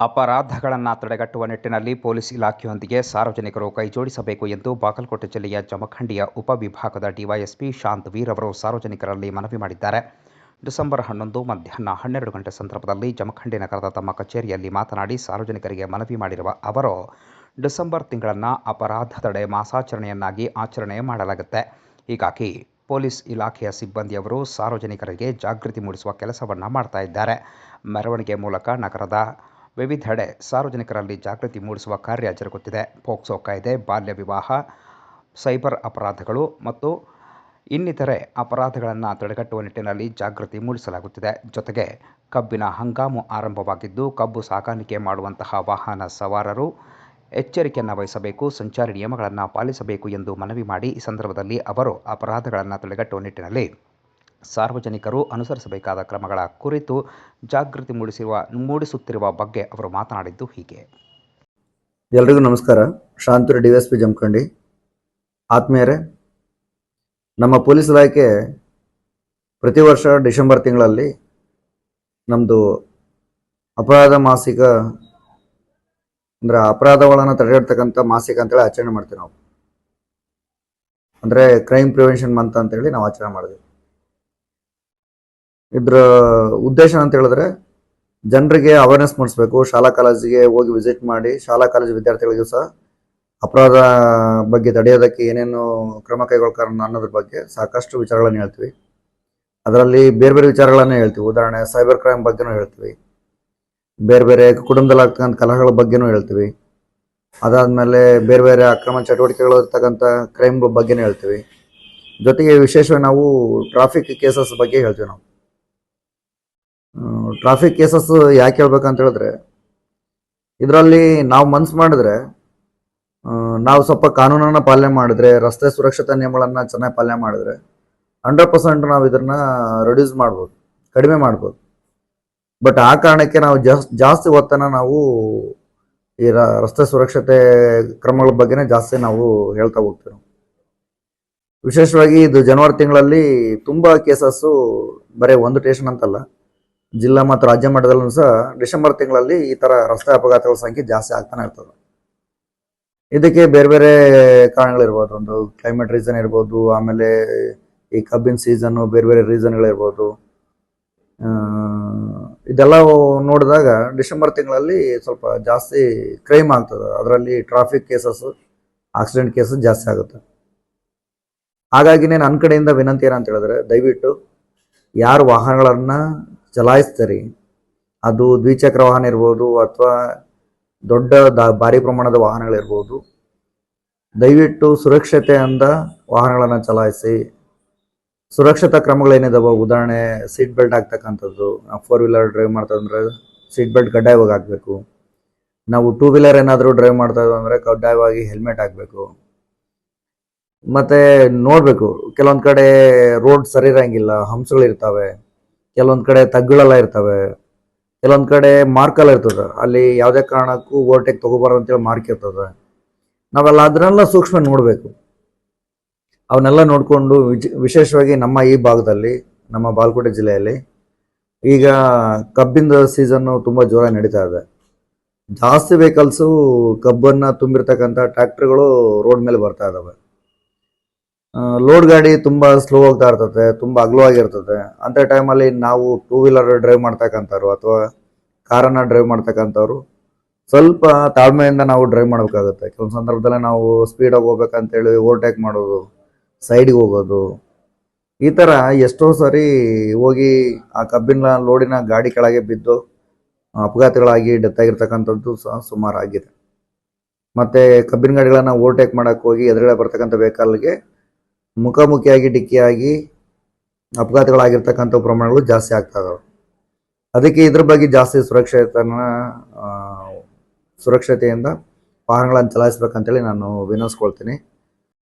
ಅಪರಾಧಗಳನ್ನು ತಡೆಗಟ್ಟುವ ನಿಟ್ಟಿನಲ್ಲಿ ಪೊಲೀಸ್ ಇಲಾಖೆಯೊಂದಿಗೆ ಸಾರ್ವಜನಿಕರು ಕೈಜೋಡಿಸಬೇಕು ಎಂದು ಬಾಗಲಕೋಟೆ ಜಿಲ್ಲೆಯ ಜಮಖಂಡಿಯ ಉಪವಿಭಾಗದ ಡಿವೈಎಸ್ಪಿ ಶಾಂತವೀರ್ ಅವರು ಸಾರ್ವಜನಿಕರಲ್ಲಿ ಮನವಿ ಮಾಡಿದ್ದಾರೆ. ಡಿಸೆಂಬರ್ ಹನ್ನೊಂದು ಮಧ್ಯಾಹ್ನ ಹನ್ನೆರಡು ಗಂಟೆ ಸಂದರ್ಭದಲ್ಲಿ ಜಮಖಂಡಿ ನಗರದ ತಮ್ಮ ಕಚೇರಿಯಲ್ಲಿ ಮಾತನಾಡಿ ಸಾರ್ವಜನಿಕರಿಗೆ ಮನವಿ ಮಾಡಿರುವ ಅವರು, ಡಿಸೆಂಬರ್ ತಿಂಗಳನ್ನು ಅಪರಾಧ ತಡೆ ಮಾಸಾಚರಣೆಯನ್ನಾಗಿ ಆಚರಣೆ ಮಾಡಲಾಗುತ್ತೆ. ಹೀಗಾಗಿ ಪೊಲೀಸ್ ಇಲಾಖೆಯ ಸಿಬ್ಬಂದಿಯವರು ಸಾರ್ವಜನಿಕರಿಗೆ ಜಾಗೃತಿ ಮೂಡಿಸುವ ಕೆಲಸವನ್ನು ಮಾಡ್ತಾ ಇದ್ದಾರೆ. ಮೆರವಣಿಗೆ ಮೂಲಕ ನಗರದ ವಿವಿಧೆಡೆ ಸಾರ್ವಜನಿಕರಲ್ಲಿ ಜಾಗೃತಿ ಮೂಡಿಸುವ ಕಾರ್ಯ ಜರುಗುತ್ತಿದೆ. ಪೋಕ್ಸೋ ಕಾಯ್ದೆ, ಬಾಲ್ಯ ವಿವಾಹ, ಸೈಬರ್ ಅಪರಾಧಗಳು ಮತ್ತು ಇನ್ನಿತರೆ ಅಪರಾಧಗಳನ್ನು ತಡೆಗಟ್ಟುವ ನಿಟ್ಟಿನಲ್ಲಿ ಜಾಗೃತಿ ಮೂಡಿಸಲಾಗುತ್ತಿದೆ. ಜೊತೆಗೆ ಕಬ್ಬಿನ ಹಂಗಾಮು ಆರಂಭವಾಗಿದ್ದು, ಕಬ್ಬು ಸಾಗಾಣಿಕೆ ಮಾಡುವಂತಹ ವಾಹನ ಸವಾರರು ಎಚ್ಚರಿಕೆಯನ್ನು ವಹಿಸಬೇಕು, ಸಂಚಾರಿ ನಿಯಮಗಳನ್ನು ಪಾಲಿಸಬೇಕು ಎಂದು ಮನವಿ ಮಾಡಿ ಈ ಸಂದರ್ಭದಲ್ಲಿ ಅವರು ಅಪರಾಧಗಳನ್ನು ತಡೆಗಟ್ಟುವ ನಿಟ್ಟಿನಲ್ಲಿ ಸಾರ್ವಜನಿಕರು ಅನುಸರಿಸಬೇಕಾದ ಕ್ರಮಗಳ ಕುರಿತು ಜಾಗೃತಿ ಮೂಡಿಸಿರುವ, ಮೂಡಿಸುತ್ತಿರುವ ಬಗ್ಗೆ ಅವರು ಮಾತನಾಡಿದ್ದು ಹೀಗೆ. ಎಲ್ರಿಗೂ ನಮಸ್ಕಾರ. Shanturu D S Jamakhandi. ಆತ್ಮೀಯರೇ, ನಮ್ಮ ಪೊಲೀಸ್ ಇಲಾಖೆ ಪ್ರತಿ ವರ್ಷ ಡಿಸೆಂಬರ್ ತಿಂಗಳಲ್ಲಿ ನಮ್ಮದು ಅಪರಾಧ ಮಾಸಿಕ, ಅಂದರೆ ಅಪರಾಧಗಳನ್ನು ತಡೆಗಟ್ಟತಕ್ಕಂಥ ಮಾಸಿಕ ಅಂತೇಳಿ ಆಚರಣೆ ಮಾಡ್ತೀವಿ ನಾವು. ಅಂದರೆ ಕ್ರೈಮ್ ಪ್ರಿವೆನ್ಷನ್ ಮಂತ್ ಅಂತೇಳಿ ನಾವು ಆಚರಣೆ ಮಾಡಿದ್ವಿ ಇದ್ರ ಉದ್ದೇಶ ಅಂತ ಹೇಳಿದ್ರೆ ಜನರಿಗೆ ಅವೇರ್ನೆಸ್ ಮಾಡಿಸ್ಬೇಕು, ಶಾಲಾ ಕಾಲೇಜಿಗೆ ಹೋಗಿ ವಿಸಿಟ್ ಮಾಡಿ, ಶಾಲಾ ಕಾಲೇಜು ವಿದ್ಯಾರ್ಥಿಗಳಿಗೂ ಸಹ ಅಪರಾಧ ಬಗ್ಗೆ ತಡೆಯೋದಕ್ಕೆ ಏನೇನು ಕ್ರಮ ಕೈಗೊಳ್ಕಾರಣ ಅನ್ನೋದ್ರ ಬಗ್ಗೆ ಸಾಕಷ್ಟು ವಿಚಾರಗಳನ್ನು ಹೇಳ್ತೀವಿ. ಅದರಲ್ಲಿ ಬೇರೆ ಬೇರೆ ವಿಚಾರಗಳನ್ನ ಹೇಳ್ತೀವಿ. ಉದಾಹರಣೆ ಸೈಬರ್ ಕ್ರೈಮ್ ಬಗ್ಗೆನೂ ಹೇಳ್ತೀವಿ. ಬೇರೆ ಬೇರೆ ಕುಟುಂಬದಲ್ಲಿ ಆಗ್ತಕ್ಕಂಥ ಕಲಹಗಳ ಬಗ್ಗೆನೂ ಹೇಳ್ತೀವಿ. ಅದಾದಮೇಲೆ ಬೇರೆ ಬೇರೆ ಅಕ್ರಮ ಚಟುವಟಿಕೆಗಳು ಇರ್ತಕ್ಕಂಥ ಕ್ರೈಮ್ಗಳ ಬಗ್ಗೆನೂ ಹೇಳ್ತೀವಿ. ಜೊತೆಗೆ ವಿಶೇಷವಾಗಿ ನಾವು ಟ್ರಾಫಿಕ್ ಕೇಸಸ್ ಬಗ್ಗೆ ಹೇಳ್ತೀವಿ ನಾವು. ಟ್ರಾಫಿಕ್ ಕೇಸಸ್ ಯಾಕೆ ಹೇಳ್ಬೇಕಂತ ಹೇಳಿದ್ರೆ, ಇದರಲ್ಲಿ ನಾವು ಮನ್ಸು ಮಾಡಿದ್ರೆ ನಾವು ಸ್ವಲ್ಪ ಕಾನೂನನ್ನು ಪಾಲನೆ ಮಾಡಿದ್ರೆ, ರಸ್ತೆ ಸುರಕ್ಷತಾ ನಿಯಮಗಳನ್ನು ಚೆನ್ನಾಗಿ ಪಾಲನೆ ಮಾಡಿದ್ರೆ ಹಂಡ್ರೆಡ್ ಪರ್ಸೆಂಟ್ ನಾವು ಇದನ್ನ ರೆಡ್ಯೂಸ್ ಮಾಡ್ಬೋದು, ಕಡಿಮೆ ಮಾಡ್ಬೋದು. ಬಟ್ ಆ ಕಾರಣಕ್ಕೆ ನಾವು ಜಾಸ್, ಜಾಸ್ತಿ ಒತ್ತನ್ನು ನಾವು ಈ ರಸ್ತೆ ಸುರಕ್ಷತೆ ಕ್ರಮಗಳ ಬಗ್ಗೆನೇ ಜಾಸ್ತಿ ನಾವು ಹೇಳ್ತಾ ಹೋಗ್ತೀವಿ ವಿಶೇಷವಾಗಿ ಇದು ಜನವರಿ ತಿಂಗಳಲ್ಲಿ ತುಂಬ ಕೇಸಸ್ಸು ಬರೀ ಒಂದು ಟೇಷನ್ ಅಂತಲ್ಲ ಜಿಲ್ಲಾ ಮತ್ತು ರಾಜ್ಯ ಮಟ್ಟದಲ್ಲೂ ಸಹ ಡಿಸೆಂಬರ್ ತಿಂಗಳಲ್ಲಿ ಈ ಥರ ರಸ್ತೆ ಅಪಘಾತಗಳ ಸಂಖ್ಯೆ ಜಾಸ್ತಿ ಆಗ್ತಾನೆ ಇರ್ತದೆ. ಇದಕ್ಕೆ ಬೇರೆ ಬೇರೆ ಕಾರಣಗಳಿರ್ಬೋದು. ಒಂದು ಕ್ಲೈಮೇಟ್ ರೀಸನ್ ಇರ್ಬೋದು, ಆಮೇಲೆ ಈ ಕಬ್ಬಿನ ಸೀಸನ್ನು ಬೇರೆ ಬೇರೆ ರೀಸನ್ಗಳಿರ್ಬೋದು ಇದೆಲ್ಲ ನೋಡಿದಾಗ ಡಿಸೆಂಬರ್ ತಿಂಗಳಲ್ಲಿ ಸ್ವಲ್ಪ ಜಾಸ್ತಿ ಕ್ರೈಮ್ ಆಗ್ತದೆ. ಅದರಲ್ಲಿ ಟ್ರಾಫಿಕ್ ಕೇಸಸ್ ಆಕ್ಸಿಡೆಂಟ್ ಕೇಸಸ್ ಜಾಸ್ತಿ ಆಗುತ್ತೆ. ಹಾಗಾಗಿನೇ ನನ್ನ ಕಡೆಯಿಂದ ವಿನಂತಿ ಏನಂತ ಹೇಳಿದ್ರೆ, ದಯವಿಟ್ಟು ಯಾರು ವಾಹನಗಳನ್ನು ಚಲಾಯಿಸ್ತಾರೆ. ಅದು ದ್ವಿಚಕ್ರ ವಾಹನ ಇರ್ಬೋದು ಅಥವಾ ದೊಡ್ಡ ದ, ಭಾರಿ ಪ್ರಮಾಣದ ವಾಹನಗಳಿರ್ಬೋದು. ದಯವಿಟ್ಟು ಸುರಕ್ಷತೆಯಿಂದ ವಾಹನಗಳನ್ನು ಚಲಾಯಿಸಿ. ಸುರಕ್ಷತಾ ಕ್ರಮಗಳೇನಿದಾವೆ ಉದಾಹರಣೆ ಸೀಟ್ ಬೆಲ್ಟ್ ಹಾಕ್ತಕ್ಕಂಥದ್ದು ಫೋರ್ ವೀಲರ್ ಡ್ರೈವ್ ಮಾಡ್ತಾ ಅಂದ್ರೆ ಸೀಟ್ ಬೆಲ್ಟ್ ಕಡ್ಡಾಯವಾಗಿ ಹಾಕಬೇಕು. ನಾವು ಟೂ ವೀಲರ್ ಏನಾದರೂ ಡ್ರೈವ್ ಮಾಡ್ತಾ ಅಂದರೆ ಕಡ್ಡಾಯವಾಗಿ ಹೆಲ್ಮೆಟ್ ಹಾಕಬೇಕು. ಮತ್ತು ನೋಡಬೇಕು. ಕೆಲವೊಂದು ಕಡೆ ರೋಡ್ ಸರಿ ಹಂಸಗಳು ಹಂಸಗಳಿರ್ತವೆ ಕೆಲವೊಂದು ಕಡೆ ತಗ್ಗಳೆಲ್ಲ ಇರ್ತವೆ, ಕೆಲವೊಂದು ಕಡೆ ಮಾರ್ಕಲ್ಲ ಇರ್ತದೆ. ಅಲ್ಲಿ ಯಾವುದೇ ಕಾರಣಕ್ಕೂ ಓವರ್ಟೇಕ್ ತಗೋಬಾರ್ದು ಅಂತೇಳಿ ಮಾರ್ಕ್ ಇರ್ತದೆ. ನಾವೆಲ್ಲ ಅದನ್ನೆಲ್ಲ ಸೂಕ್ಷ್ಮ ನೋಡಬೇಕು. ಅವನ್ನೆಲ್ಲ ನೋಡಿಕೊಂಡು ವಿಶೇಷವಾಗಿ ನಮ್ಮ ಈ ಭಾಗದಲ್ಲಿ, ನಮ್ಮ ಬಾಲ್ಕೋಟೆ ಜಿಲ್ಲೆಯಲ್ಲಿ ಈಗ ಕಬ್ಬಿಂದ ಸೀಸನ್ನು ತುಂಬ ಜೋರಾಗಿ ನಡೀತಾ ಇದೆ. ಜಾಸ್ತಿ ವೆಹಿಕಲ್ಸು ಕಬ್ಬನ್ನು ತುಂಬಿರ್ತಕ್ಕಂಥ ಟ್ಯಾಕ್ಟ್ರುಗಳು ರೋಡ್ ಮೇಲೆ ಬರ್ತಾ ಇದ್ದಾವೆ ಲೋಡ್ ಗಾಡಿ ತುಂಬ ಸ್ಲೋ ಹೋಗ್ತಾ ಇರ್ತದೆ, ತುಂಬ ಅಗಲವಾಗಿರ್ತದೆ. ಅಂಥ ಟೈಮಲ್ಲಿ ನಾವು ಟೂ ವೀಲರ್ ಡ್ರೈವ್ ಮಾಡ್ತಕ್ಕಂಥವ್ರು ಅಥವಾ ಕಾರನ್ನು ಡ್ರೈವ್ ಮಾಡ್ತಕ್ಕಂಥವ್ರು, ಸ್ವಲ್ಪ ತಾಳ್ಮೆಯಿಂದ ನಾವು ಡ್ರೈವ್ ಮಾಡಬೇಕಾಗುತ್ತೆ. ಕೆಲವೊಂದು ಸಂದರ್ಭದಲ್ಲಿ ನಾವು ಸ್ಪೀಡಾಗಿ ಹೋಗ್ಬೇಕಂತೇಳಿ ಓವರ್ಟೇಕ್ ಮಾಡೋದು ಸೈಡ್ಗೆ ಹೋಗೋದು, ಈ ಥರ ಎಷ್ಟೋ ಸರಿ ಹೋಗಿ ಆ ಕಬ್ಬಿನ ಲೋಡಿನ ಗಾಡಿ ಕೆಳಗೆ ಬಿದ್ದು ಅಪಘಾತಗಳಾಗಿ ಡೆತ್ ಆಗಿರ್ತಕ್ಕಂಥದ್ದು ಸಹ ಸುಮಾರು ಆಗಿದೆ ಮತ್ತು ಕಬ್ಬಿನ ಗಾಡಿಗಳನ್ನು ಓವರ್ಟೇಕ್ ಮಾಡೋಕ್ಕೆ ಹೋಗಿ ಎದುರುಗಡೆ ಬರ್ತಕ್ಕಂಥ ವೆಹಿಕಲ್ಗೆ ಮುಖಾಮುಖಿಯಾಗಿ, ಡಿಕ್ಕಿಯಾಗಿ ಅಪಘಾತಗಳಾಗಿರ್ತಕ್ಕಂಥ ಪ್ರಮಾಣಗಳು ಜಾಸ್ತಿ ಆಗ್ತಾ ಇದಾವೆ. ಅದಕ್ಕೆ ಇದ್ರ ಬಗ್ಗೆ ಜಾಸ್ತಿ ಸುರಕ್ಷತೆಯನ್ನು ಸುರಕ್ಷತೆಯಿಂದ ವಾಹನಗಳನ್ನು ಚಲಾಯಿಸ್ಬೇಕಂತೇಳಿ ನಾನು ವಿನೋಸ್ಕೊಳ್ತೀನಿ.